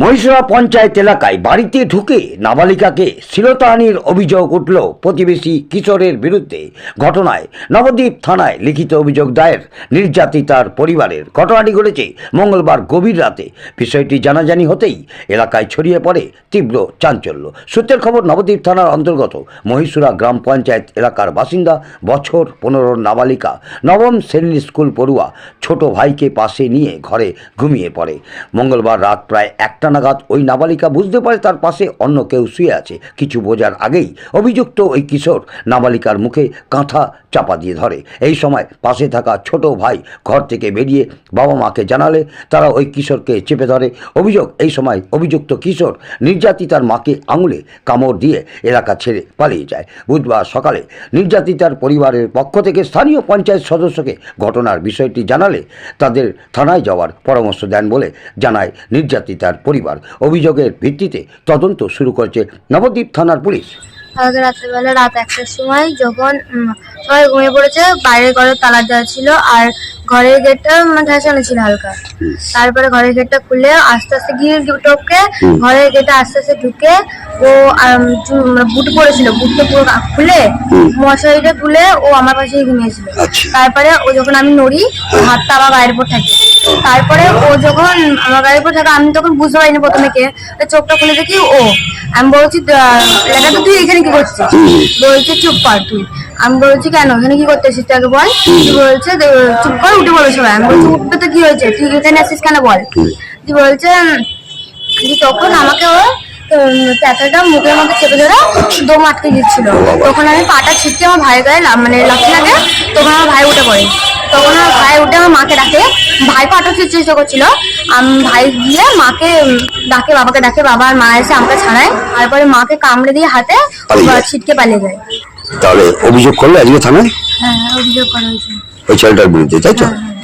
মহিষরা পঞ্চায়েত এলাকায় বাড়িতে ঢুকে নাবালিকাকে শ্লীলতাহানির অভিযোগ উঠল প্রতিবেশী কিশোরের বিরুদ্ধে ঘটনায়। নবদ্বীপ থানায় লিখিত অভিযোগ দায়ের। নির্যাতিতার পরিবারের। ঘটনাটি ঘটেছে মঙ্গলবার গভীর রাতে। বিষয়টি জানাজানি হতেই এলাকায় ছড়িয়ে পড়ে তীব্র চাঞ্চল্য। সূত্রের খবর, নবদ্বীপ থানার অন্তর্গত মহিষুরা গ্রাম পঞ্চায়েত এলাকার বাসিন্দা বছর পনেরো নাবালিকা নবম শ্রেণির স্কুল পড়ুয়া ছোট ভাইকে পাশে নিয়ে ঘরে ঘুমিয়ে পড়ে। মঙ্গলবার রাত প্রায় একটা নাগাদ ওই নাবালিকা বুঝতে পারে তার পাশে অন্য কেউ শুয়ে আছে। কিছু বোঝার আগেই অভিযুক্ত ওই কিশোর নাবালিকার মুখে কাঁথা চাপা দিয়ে ধরে। এই সময় পাশে থাকা ছোট ভাই ঘর থেকে বেরিয়ে বাবা মাকে জানালে তারা ওই কিশোরকে চেপে ধরে। অভিযোগ, এই সময় অভিযুক্ত কিশোর নির্যাতিতার মাকে আঙুলে কামড় দিয়ে এলাকা ছেড়ে পালিয়ে যায়। বুধবার সকালে নির্যাতিতার পরিবারের পক্ষ থেকে স্থানীয় পঞ্চায়েত সদস্যকে ঘটনার বিষয়টি জানালে তাদের থানায় যাওয়ার পরামর্শ দেন বলে জানায় নির্যাতিতার পরিবার। অভিযোগের ভিত্তিতে তদন্ত শুরু করেছে নবদ্বীপ থানার পুলিশ। কালকে রাত্রেবেলা রাত একটার সময় যখন সবাই ঘুমিয়ে পড়েছে, বাইরের ঘরে তালা দেওয়া ছিল আর ঘরের গেটটা ঠেসানো ছিল হালকা। তারপরে ঘরের গেটটা খুলে আস্তে আস্তে গিয়ে টপকে ঘরের গেটে আস্তে আস্তে ঢুকে ও বুট পরেছিল বুটটা পুরো খুলে মশারিটা তুলে ও আমার পাশেই ঘুমিয়েছিল। তারপরে ও যখন আমি নড়ি হাতটা আমার গায়ের উপর থাকে। তারপরে ও যখন আমার গায়ের উপর থাকে আমি তখন বুঝতে পারিনি প্রথমে কে। চোখটা খুলে দেখি ও। আমি বলছি লেখা তো তুই এখানে কি করছিস? বলছে চুপ কর তুই। আমি বলছি কেন? এখানে কি করতেছিস তুই আগে বল? তুই বলছে চুপ কর উঠে বলো সবাই। আমি বলছি উঠবে তো কি হয়েছে? তুই আসিস কেন বল? তুই বলছে তখন আমাকে ও প্যাঁচাটা মুখের মধ্যে চেপে ধরে দম আটকে দিচ্ছিল। তখন আমি পাটা ছিটকে আমার ভাইয়ের গায়ে মানে লাঠি লাগে তখন আমার ভাই উঠে পড়ে। তখন আমার ভাই উঠে আমার মাকে ডাকে। ভাই পাঠাতে চেষ্টা করছিল। আমি ভাই গিয়ে মাকে ডাকে বাবাকে ডাকে। বাবা আর মা এসে আমাকে ছাড়ায়। তারপরে মাকে কামড়ে দিয়ে হাতে ছিটকে পালিয়ে যায়। তাহলে অভিযোগ করলে আজকে থানায়? হ্যাঁ অভিযোগ করা হয়েছে। ওই ছেলেটার বিরুদ্ধে তাই তো? হ্যাঁ, হ্যাঁ।